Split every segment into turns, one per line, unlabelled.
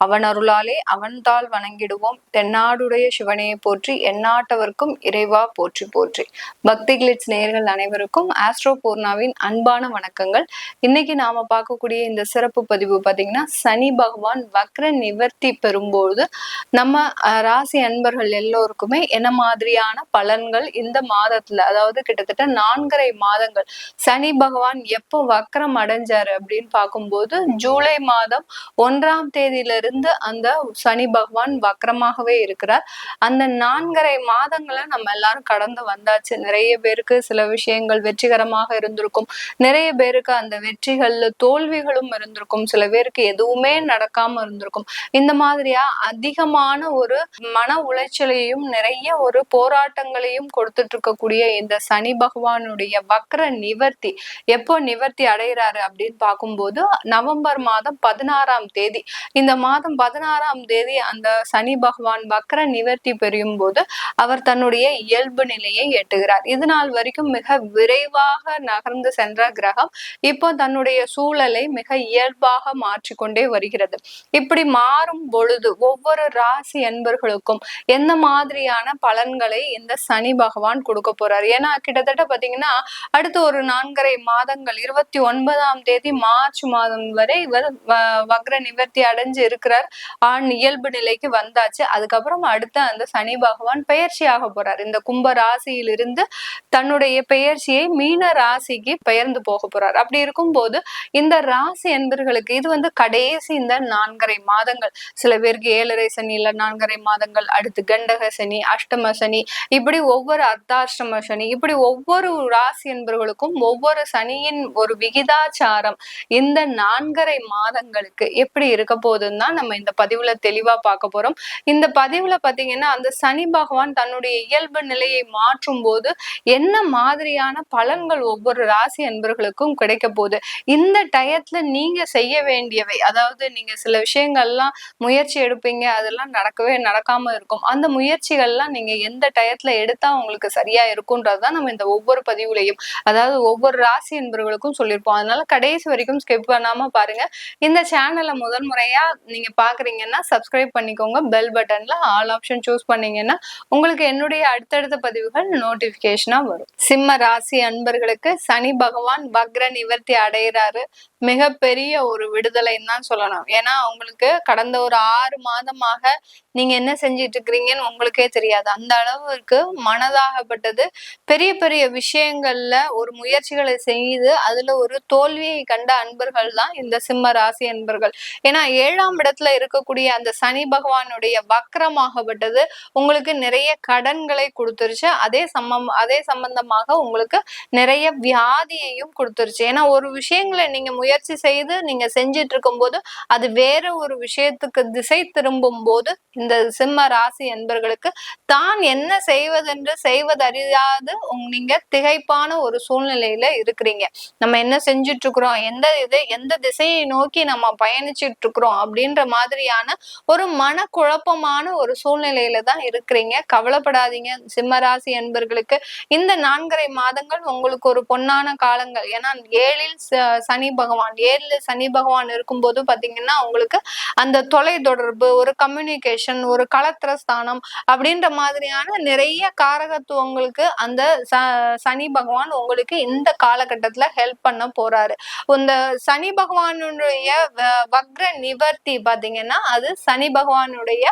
அவன் அருளாலே அவன்தால் வணங்கிடுவோம். தென்னாடுடைய சிவனையை போற்றி எந்நாட்டவர்க்கும் இறைவா போற்றி போற்றி. பக்தி கிளிட்ஸ் நேர்கள் அனைவருக்கும் ஆஸ்ட்ரோ பூர்ணாவின் அன்பான வணக்கங்கள். இன்னைக்கு நாம பார்க்கக்கூடிய இந்த சிறப்பு பதிவு பார்த்தீங்கன்னா சனி பகவான் வக்ர நிவர்த்தி பெறும்போது நம்ம ராசி அன்பர்கள் எல்லோருக்குமே என்ன மாதிரியான பலன்கள் இந்த மாதத்துல அதாவது கிட்டத்தட்ட நான்கரை மாதங்கள் சனி பகவான் எப்போ வக்ரம் அடைஞ்சாரு அப்படின்னு பார்க்கும்போது ஜூலை மாதம் ஒன்றாம் தேதியிலிருந்து இருந்து அந்த சனி பகவான் வக்கரமாகவே இருக்கிறார். அந்த நான்கரை மாதங்களை நம்ம எல்லாரும் கடந்து வந்தாச்சு. நிறைய பேருக்கு சில விஷயங்கள் வெற்றிகரமாக இருந்திருக்கும். நிறைய பேருக்கு அந்த வெற்றிகள்ல தோல்விகளும் இருந்திருக்கும். சில பேருக்கு எதுவுமே நடக்காம இருந்திருக்கும். இந்த மாதிரியா அதிகமான ஒரு மன உளைச்சலையும் நிறைய ஒரு போராட்டங்களையும் கொடுத்துட்டு இருக்கக்கூடிய இந்த சனி பகவானுடைய வக்ர நிவர்த்தி எப்போ நிவர்த்தி அடைகிறாரு அப்படின்னு பார்க்கும்போது நவம்பர் மாதம் பதினாறாம் தேதி. இந்த மாதம் மாதம் பதினாறாம் தேதி அந்த சனி பகவான் வக்கர நிவர்த்தி பெறும் போது அவர் தன்னுடைய இயல்பு நிலையை எட்டுகிறார். இது நாள் வரைக்கும் மிக விரைவாக நகர்ந்து சென்ற கிரகம். இப்போ தன்னுடைய சூழலை மிக இயல்பாக மாற்றிக்கொண்டே வருகிறது. இப்படி மாறும் பொழுது ஒவ்வொரு ராசி என்பர்களுக்கும் எந்த மாதிரியான பலன்களை இந்த சனி பகவான் கொடுக்க போறார்? ஏன்னா கிட்டத்தட்ட பாத்தீங்கன்னா அடுத்த ஒரு நான்கரை மாதங்கள் இருபத்தி ஒன்பதாம் தேதி மார்ச் மாதம் வரை இவர் வக்ர நிவர்த்தி அடைஞ்சு இருக்கிற இருக்கிறார். ஆண் இயல்பு நிலைக்கு வந்தாச்சு. அதுக்கப்புறம் அடுத்த அந்த சனி பகவான் பெயர்ச்சியாக போறார். இந்த கும்ப ராசியிலிருந்து தன்னுடைய பெயர்ச்சியை மீன ராசிக்கு பெயர்ந்து போக போறார். அப்படி இருக்கும்போது இந்த ராசி என்பர்களுக்கு இது வந்து கடைசி இந்த நான்கரை மாதங்கள். சில பேருக்கு ஏழரை சனி இல்ல நான்கரை மாதங்கள் அடுத்து கண்டக சனி அஷ்டம சனி இப்படி ஒவ்வொரு அர்த்தாஷ்டம சனி இப்படி ஒவ்வொரு ராசி என்பவர்களுக்கும் ஒவ்வொரு சனியின் ஒரு விகிதாச்சாரம் இந்த நான்கரை மாதங்களுக்கு எப்படி இருக்க போதுன்னு தான் நம்ம இந்த பதிவுல தெளிவா பார்க்க போறோம். இந்த பதிவுல பாத்தீங்கன்னா அந்த சனி பகவான் தன்னுடைய இயல்பு நிலையை மாற்றும் போது என்ன மாதிரியான பலன்கள் ஒவ்வொரு ராசி அன்பர்களுக்கும் கிடைக்க போகுது? இந்த டயத்துல நீங்க செய்ய வேண்டியவை அதாவது நீங்க சில விஷயங்கள்லாம் முயற்சி எடுப்பீங்க அதெல்லாம் நடக்கவே நடக்காம இருக்கும். அந்த முயற்சிகள்லாம் நீங்க எந்த டயத்துல எடுத்தா உங்களுக்கு சரியா இருக்கும்ன்றதுதான் நம்ம இந்த ஒவ்வொரு பதிவுலையும் அதாவது ஒவ்வொரு ராசி என்பவர்களுக்கும் சொல்லியிருப்போம். அதனால கடைசி வரைக்கும் ஸ்கிப் பண்ணாம பாருங்க. இந்த சேனலை முதல் முறையா நீங்க பாக்குறீங்கன்னா சப்ஸ்கிரைப் பண்ணிக்கோங்க. பெல் பட்டன்ல ஆல் ஆப்ஷன் சூஸ் பண்ணீங்கன்னா உங்களுக்கு என்னுடைய அடுத்தடுத்த பதிவுகள் நோட்டிபிகேஷனா வரும். சிம்ம ராசி அன்பர்களுக்கு சனி பகவான் பக்ர நிவர்த்தி அடைகிறாரு மிகப்பெரிய ஒரு விடுதலைன்னு தான் சொல்லணும் ஏன்னா உங்களுக்கு கடந்த ஒரு ஆறு மாதமாக நீங்க என்ன செஞ்சிட்டு இருக்கிறீங்கன்னு உங்களுக்கே தெரியாது. அந்த அளவுக்கு மனதாகப்பட்டது. பெரிய பெரிய விஷயங்கள்ல ஒரு முயற்சிகளை செய்து அதுல ஒரு தோல்வியை கண்ட அன்பர்கள் தான் இந்த சிம்ம ராசி அன்பர்கள். ஏன்னா ஏழாம் இடத்துல இருக்கக்கூடிய அந்த சனி பகவானுடைய வக்கரமாகப்பட்டது உங்களுக்கு நிறைய கடன்களை கொடுத்துருச்சு. அதே சம்மம் அதே சம்பந்தமாக உங்களுக்கு நிறைய வியாதியையும் கொடுத்துருச்சு. ஏன்னா ஒரு விஷயங்களை நீங்க முயற்சி செய்து நீங்க செஞ்சிட்டு இருக்கும் போது அது வேற ஒரு விஷயத்துக்கு திசை திரும்பும் போது இந்த சிம்ம ராசி என்பர்களுக்கு தான் என்ன செய்வதென்று செய்வதறியாது நீங்க திகைப்பான ஒரு சூழ்நிலையில இருக்கிறீங்க. நம்ம என்ன செஞ்சிட்டு இருக்கிறோம் எந்த இது எந்த திசையை நோக்கி நம்ம பயணிச்சிட்டு இருக்கிறோம் அப்படின்ற அப்படின்ற மாதிரியான ஒரு மனக்குழப்பமான ஒரு சூழ்நிலையில தான் இருக்கிறீங்க. கவலைப்படாதீங்க. சிம்மராசி என்பர்களுக்கு இந்த நான்கரை மாதங்கள் உங்களுக்கு ஒரு பொன்னான காலங்கள். ஏன்னா ஏழில் சனி பகவான் ஏழில் சனி பகவான் இருக்கும்போது பாத்தீங்கன்னா உங்களுக்கு அந்த தொலை தொடர்பு ஒரு கம்யூனிகேஷன் ஒரு களத்திர ஸ்தானம் அப்படின்ற மாதிரியான நிறைய காரகத்துவங்களுக்கு அந்த சனி பகவான் உங்களுக்கு இந்த காலகட்டத்துல ஹெல்ப் பண்ண போறாரு. இந்த சனி பகவானுடைய வக்ர நிவர்த்தி பாத்தீங்கன்னா அது சனி பகவானுடைய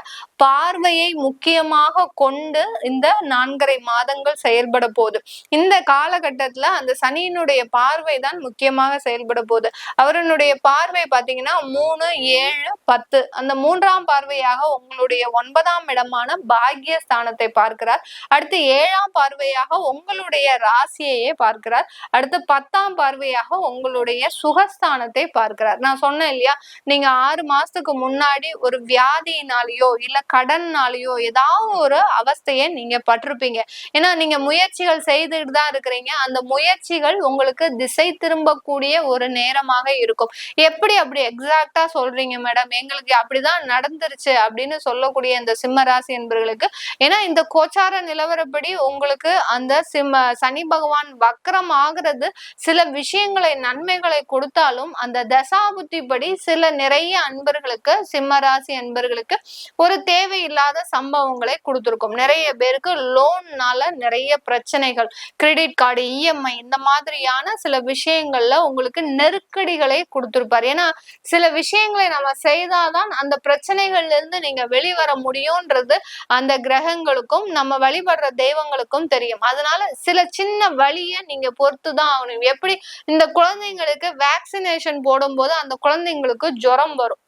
பார்வையை முக்கியமாக கொண்டு இந்த நான்கரை மாதங்கள் செயல்பட போகுது. இந்த காலகட்டத்துல அந்த சனியினுடைய பார்வை தான் முக்கியமாக செயல்பட போகுது. அவருடைய பார்வை பாத்தீங்கன்னா மூணு ஏழு பத்து. அந்த மூன்றாம் பார்வையாக உங்களுடைய உங்களுடைய ஒன்பதாம் இடமான பாக்கிய ஸ்தானத்தை பார்க்கிறார். அடுத்து ஏழாம் பார்வையாக உங்களுடைய ராசியையே பார்க்கிறார். அடுத்து பத்தாம் பார்வையாக உங்களுடைய சுகஸ்தானத்தை பார்க்கிறார். நான் சொன்னேன் இல்லையா நீங்க ஆறு மாசத்துக்கு கண்ணுக்கு முன்னாடி ஒரு வியாதியினாலேயோ இல்ல கடன்னாலேயோ ஏதாவது ஒரு அவஸ்தையை நீங்க பட்டிருப்பீங்க. ஏன்னா நீங்க முயற்சிகள் செய்துட்டு தான் இருக்கிறீங்க. அந்த முயற்சிகள் உங்களுக்கு திசை திரும்பக்கூடிய ஒரு நேரமாக இருக்கும். எப்படி அப்படி எக்ஸாக்டா சொல்றீங்க மேடம் எங்களுக்கு அப்படிதான் நடந்துருச்சு அப்படின்னு சொல்லக்கூடிய இந்த சிம்மராசி என்பர்களுக்கு ஏன்னா இந்த கோச்சார நிலவரப்படி உங்களுக்கு அந்த சிம்ம சனி பகவான் வக்கரம் ஆகிறது சில விஷயங்களை நன்மைகளை கொடுத்தாலும் அந்த தசாபுத்தி படி சில நிறைய அன்பர்களுக்கு சிம்ம ராசி அன்பர்களுக்கு ஒரு தேவையில்லாத சம்பவங்களை கொடுத்துருக்கும். நிறைய பேருக்கு லோன்னால நிறைய பிரச்சனைகள் கிரெடிட் கார்டு இஎம்ஐ இந்த மாதிரியான சில விஷயங்கள்ல உங்களுக்கு நெருக்கடிகளை கொடுத்துருப்பாரு. ஏன்னா சில விஷயங்களை நம்ம செய்தாதான் அந்த பிரச்சனைகள்ல இருந்து நீங்க வெளிவர முடியும்ன்றது அந்த கிரகங்களுக்கும் நம்ம வழிபடுற தெய்வங்களுக்கும் தெரியும். அதனால சில சின்ன வழிய நீங்க பொறுத்துதான் ஆகணும். எப்படி இந்த குழந்தைங்களுக்கு வேக்சினேஷன் போடும்போது அந்த குழந்தைங்களுக்கு ஜுரம் வரும்.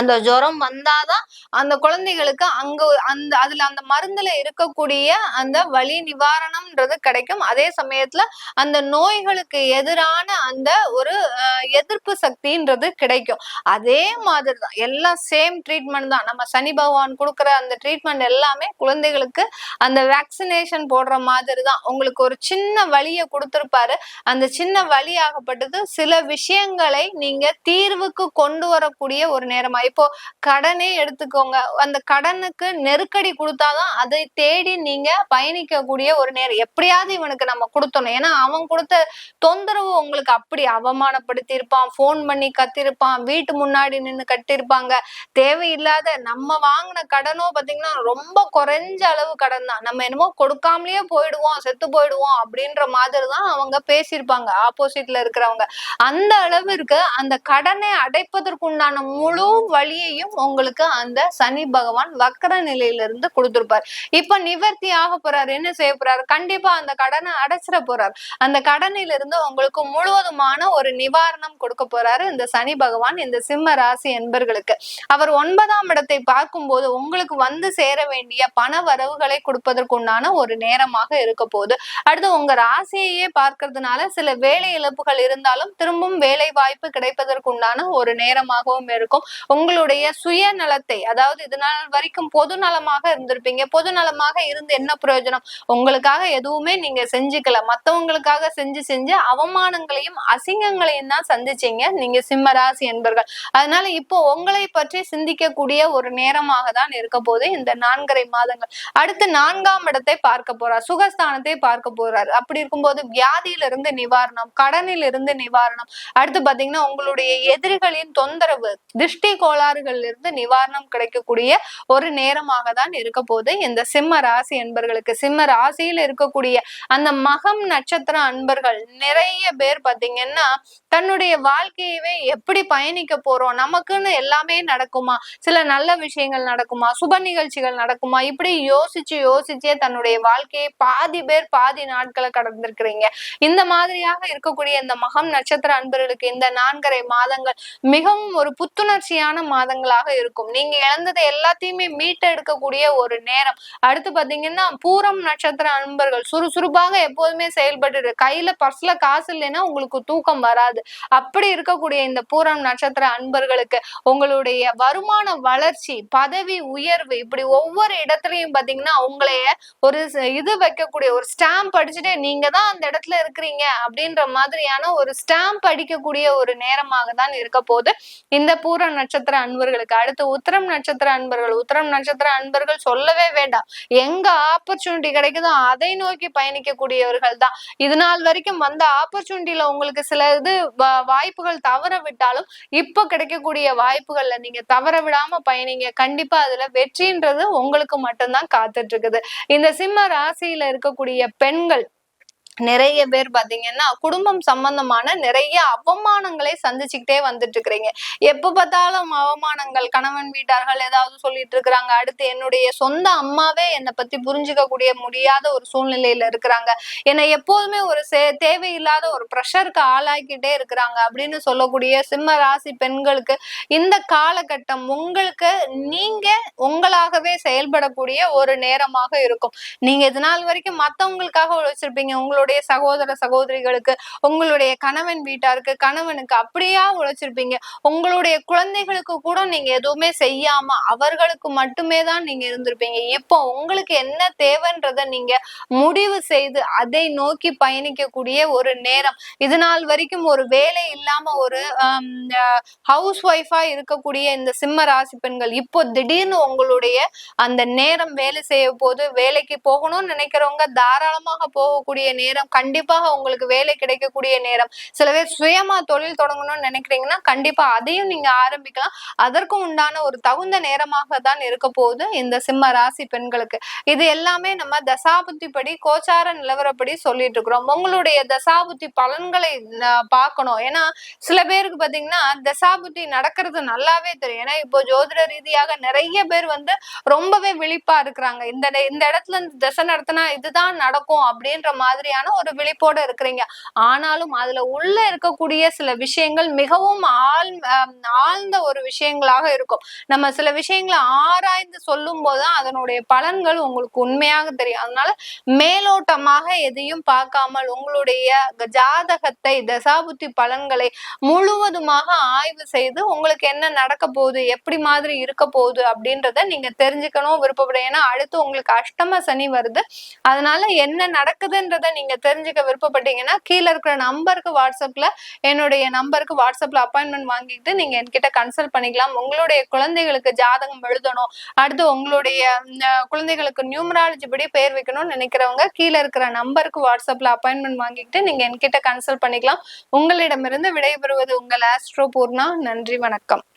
அந்த ஜுரம் வந்தாதான் அந்த குழந்தைகளுக்கு அங்க அந்த அதுல அந்த மருந்துல இருக்கக்கூடிய அந்த வலி நிவாரணம்ன்றது கிடைக்கும். அதே சமயத்துல அந்த நோய்களுக்கு எதிரான அந்த ஒரு எதிர்ப்பு சக்தின்றது கிடைக்கும். அதே மாதிரி தான் எல்லாம் சேம் ட்ரீட்மெண்ட் தான். நம்ம சனி பகவான் கொடுக்குற அந்த ட்ரீட்மெண்ட் எல்லாமே குழந்தைகளுக்கு அந்த வேக்சினேஷன் போடுற மாதிரி தான் உங்களுக்கு ஒரு சின்ன வழியை கொடுத்துருப்பாரு. அந்த சின்ன வழி ஆகப்பட்டது சில விஷயங்களை நீங்க தீர்வுக்கு கொண்டு வரக்கூடிய ஒரு நேரமாக இப்போ கடனே எடுத்துக்கோங்க. அந்த கடனுக்கு நெருக்கடி கொடுத்தாதான் அதை தேடி நீங்க பயணிக்கக்கூடிய ஒரு நேரம். எப்படியாவது இவனுக்கு நம்ம கொடுத்தணும். ஏன்னா அவன் கொடுத்த தொந்தரவு உங்களுக்கு அப்படி அவமானப்படுத்தி இருப்பான் போன் பண்ணி கத்திருப்பான் வீட்டு முன்னாடி நின்று கட்டிருப்பாங்க தேவையில்லாத நம்ம வாங்கின கடனோ பாத்தீங்கன்னா ரொம்ப குறைஞ்ச அளவு கடன் தான் நம்ம என்னமோ கொடுக்காமலேயே போயிடுவோம் செத்து போயிடுவோம் அப்படின்ற மாதிரி தான் அவங்க பேசியிருப்பாங்க. ஆப்போசிட்ல இருக்கிறவங்க. அந்த அளவிற்கு அந்த கடனை அடைப்பதற்குண்டான முழு வழியையும் உங்களுக்கு அந்த சனி பகவான் வக்கர நிலையிலிருந்து கொடுத்துருப்பார். இப்ப நிவர்த்தி ஆக போறாரு. என்ன செய்ய போறாரு? கண்டிப்பா அந்த கடனை அடைச்சிட போறாரு. அந்த கடனிலிருந்து உங்களுக்கு முழுவதுமான ஒரு நிவாரணம் கொடுக்க போறாரு இந்த சனி பகவான் இந்த சிம்ம ராசி என்பர்களுக்கு. அவர் ஒன்பதாம் இடத்தை பார்க்கும்போது உங்களுக்கு வந்து சேர வேண்டிய பண வரவுகளை கொடுப்பதற்குண்டான ஒரு நேரமாக இருக்க போகுது. அடுத்து உங்க ராசியையே பார்க்கறதுனால சில வேலை இழப்புகள் இருந்தாலும் திரும்பவும் வேலை வாய்ப்பு கிடைப்பதற்குண்டான ஒரு நேரமாகவும் இருக்கும். உங்க உங்களுடைய சுயநலத்தை அதாவது இது நாள் வரைக்கும் பொது நலமாக இருந்திருப்பீங்க. பொது நலமாக இருந்து என்ன பிரயோஜனம்? உங்களுக்காக எதுவுமே நீங்க செஞ்சுக்கல. மத்தவங்களுக்காக செஞ்சு செஞ்சு அவமானங்களையும் அசிங்கங்களையும் தான் சந்திச்சீங்க. நீங்க சிம்மராசி என்பர்கள். அதனால இப்போ உங்களை பற்றி சிந்திக்கக்கூடிய ஒரு நேரமாக தான் இருக்க போது இந்த நான்கரை மாதங்கள். அடுத்து நான்காம் இடத்தை பார்க்க போறார் சுகஸ்தானத்தை பார்க்க போறார். அப்படி இருக்கும்போது வியாதியிலிருந்து நிவாரணம் கடனில் இருந்து நிவாரணம். அடுத்து பாத்தீங்கன்னா உங்களுடைய எதிரிகளின் தொந்தரவு திருஷ்டி கோளாறுகள்ல இருந்து நிவாரணம் கிடைக்கக்கூடிய ஒரு நேரமாக தான் இருக்க போது இந்த சிம்ம ராசி அன்பர்களுக்கு சிம்ம ராசியில் இருக்கக்கூடிய அந்த மகம் நட்சத்திர அன்பர்கள் நிறைய பேர் பாத்தீங்கன்னா தன்னுடைய வாழ்க்கையவே எப்படி பயணிக்க போறோம் நமக்குன்னு எல்லாமே நடக்குமா? சில நல்ல விஷயங்கள் நடக்குமா? சுப நிகழ்ச்சிகள் நடக்குமா? இப்படி யோசிச்சு யோசிச்சே தன்னுடைய வாழ்க்கையை பாதி பேர் பாதி நாட்களை கடந்திருக்கிறீங்க. இந்த மாதிரியாக இருக்கக்கூடிய இந்த மகம் நட்சத்திர அன்பர்களுக்கு இந்த நான்கரை மாதங்கள் மிகவும் ஒரு புத்துணர்ச்சியான மாதங்களாக இருக்கும். நீங்க இழந்ததை எல்லாத்தையுமே மீட்டெடுக்கக்கூடிய ஒரு நேரம். அடுத்து பாத்தீங்கன்னா பூரம் நட்சத்திர அன்பர்கள் சுறுசுறுப்பாக எப்போதுமே செயல்பட்டு கையில பர்ஸ்ல காசு இல்லைன்னா உங்களுக்கு தூக்கம் வராது. அப்படி இருக்கக்கூடிய இந்த பூரம் நட்சத்திர அன்பர்களுக்கு உங்களுடைய வருமான வளர்ச்சி பதவி உயர்வு இப்படி ஒவ்வொரு இடத்துலயும் பாத்தீங்கன்னா உங்களைய ஒரு இது வைக்கக்கூடிய ஒரு ஸ்டாம்ப் அடிச்சுட்டு நீங்க தான் அந்த இடத்துல இருக்கிறீங்க அப்படின்ற மாதிரியான ஒரு ஸ்டாம்ப் அடிக்கக்கூடிய ஒரு நேரமாக தான் இருக்க போது இந்த பூர நட்சத்திர அன்பர்களுக்கு அடுத்து உத்தரம் நட்சத்திர அன்பர்கள் உத்தரம் நட்சத்திர அன்பர்கள் சொல்லவே வேண்டாம். எங்க ஆப்பர்ச்சுனிட்டி கிடைக்குதோ அதை நோக்கி பயணிக்கக்கூடியவர்கள் தான். இது நாள் வரைக்கும் வந்த ஆப்பர்ச்சுனிட்டியில உங்களுக்கு சில இது வாய்ப்புகள் தவற விட்டாலும் இப்ப கிடைக்கக்கூடிய வாய்ப்புகள்ல நீங்க தவற விடாம பயணிங்க. கண்டிப்பா அதுல வெற்றின்றது உங்களுக்கு மட்டும்தான் காத்துட்டு இருக்குது. இந்த சிம்ம ராசியில இருக்கக்கூடிய பெண்கள் நிறைய பேர் பாத்தீங்கன்னா குடும்பம் சம்பந்தமான நிறைய அவமானங்களை சந்திச்சுக்கிட்டே வந்துட்டு இருக்கிறீங்க எப்ப பார்த்தாலும் அவமானங்கள் கணவன் வீட்டார்கள் ஏதாவது சொல்லிட்டு இருக்கிறாங்க. அடுத்து என்னுடைய சொந்த அம்மாவே என்னை பத்தி புரிஞ்சுக்க கூடிய முடியாத ஒரு சூழ்நிலையில இருக்கிறாங்க. என்னை எப்போதுமே ஒரு தேவையில்லாத ஒரு ப்ரெஷருக்கு ஆளாக்கிட்டே இருக்கிறாங்க அப்படின்னு சொல்லக்கூடிய சிம்ம ராசி பெண்களுக்கு இந்த காலகட்டம் உங்களுக்கு நீங்க உங்களாகவே செயல்படக்கூடிய ஒரு நேரமாக இருக்கும். நீங்க இது நாள் வரைக்கும் மத்தவங்களுக்காக உழைச்சிருப்பீங்க. உங்களோட உங்களுடைய சகோதர சகோதரிகளுக்கு உங்களுடைய கணவன் வீட்டாருக்கு கணவனுக்கு அப்படியா உழைச்சிருப்பீங்க? உங்களுடைய குழந்தைகளுக்கு கூட நீங்க எதுவுமே செய்யாம அவர்களுக்கு மட்டுமே தான் நீங்க இருந்திருப்பீங்க. இப்போ உங்களுக்கு என்ன தேவைன்றத நீங்க முடிவு செய்து அதை நோக்கி பயணிக்கக்கூடிய ஒரு நேரம். இது நாள் வரைக்கும் ஒரு வேலை இல்லாம ஒரு ஹவுஸ் ஒய்ஃபா இருக்கக்கூடிய இந்த சிம்ம ராசி பெண்கள் இப்போ திடீர்னு உங்களுடைய அந்த நேரம் வேலை செய்ய போது வேலைக்கு போகணும்னு நினைக்கிறவங்க தாராளமாக போகக்கூடிய நேரம் கண்டிப்பாக உங்களுக்கு வேலை கிடைக்கக்கூடிய நேரம். சில பேர் சுயமா தொழில் தொடங்கணும்னு நினைக்கிறீங்கன்னா கண்டிப்பா அதையும் நீங்க ஆரம்பிக்கலாம். அதற்கும் உண்டான ஒரு தகுந்த நேரமாக தான் இருக்க போகுது இந்த சிம்ம ராசி பெண்களுக்கு. இது எல்லாமே நம்ம தசாபுத்தி படி கோச்சார நிலவரப்படி சொல்லிட்டு இருக்கிறோம். உங்களுடைய தசாபுத்தி பலன்களை பார்க்கணும். ஏன்னா சில பேருக்கு பாத்தீங்கன்னா தசாபுத்தி நடக்கிறது நல்லாவே தெரியும். ஏன்னா இப்போ ஜோதிட ரீதியாக நிறைய பேர் வந்து ரொம்பவே விழிப்பா இருக்கிறாங்க. இந்த இந்த இடத்துல இருந்து தசை நடத்தினா இதுதான் நடக்கும் அப்படின்ற மாதிரியான ஒரு விழிப்போட இருக்கிறீங்க. ஆனாலும் அதுல உள்ள இருக்கக்கூடிய சில விஷயங்கள் மிகவும் ஆழ் ஆழ்ந்த ஒரு விஷயங்களாக இருக்கும். நம்ம சில விஷயங்களை ஆராய்ந்து சொல்லும் போதுதான் அதனுடைய பலன்கள் உங்களுக்கு உண்மையாக தெரியும். அதனால மேலோட்டமாக எதையும் பார்க்காமல் உங்களுடைய ஜாதகத்தை தசாபுத்தி பலன்களை முழுவதுமாக ஆய்வு செய்து உங்களுக்கு என்ன நடக்க போகுது எப்படி மாதிரி இருக்க போகுது அப்படின்றத நீங்க தெரிஞ்சுக்கணும் விருப்பப்படும் ஏன்னா அடுத்து உங்களுக்கு அஷ்டம சனி வருது. அதனால என்ன நடக்குதுன்றத நீங்க நீங்க தெரிஞ்சுக்க விருப்பப்பட்டீங்கன்னா கீழே இருக்கிற நம்பருக்கு வாட்ஸ்அப்ல என்னுடைய நம்பருக்கு வாட்ஸ்அப்ல அப்பாயின்மெண்ட் வாங்கிட்டு நீங்க என்கிட்ட கன்சல்ட் பண்ணிக்கலாம். உங்களுடைய குழந்தைகளுக்கு ஜாதகம் எழுதணும். அடுத்து உங்களுடைய குழந்தைகளுக்கு நியூமராலஜி படி பேர் வைக்கணும்னு நினைக்கிறவங்க கீழே இருக்கிற நம்பருக்கு வாட்ஸ்அப்ல அப்பாயின்மெண்ட் வாங்கிட்டு நீங்க என்கிட்ட கன்சல்ட் பண்ணிக்கலாம். உங்களிடமிருந்து விடைபெறுவது உங்கள் ஆஸ்ட்ரோ பூர்ணா. நன்றி வணக்கம்.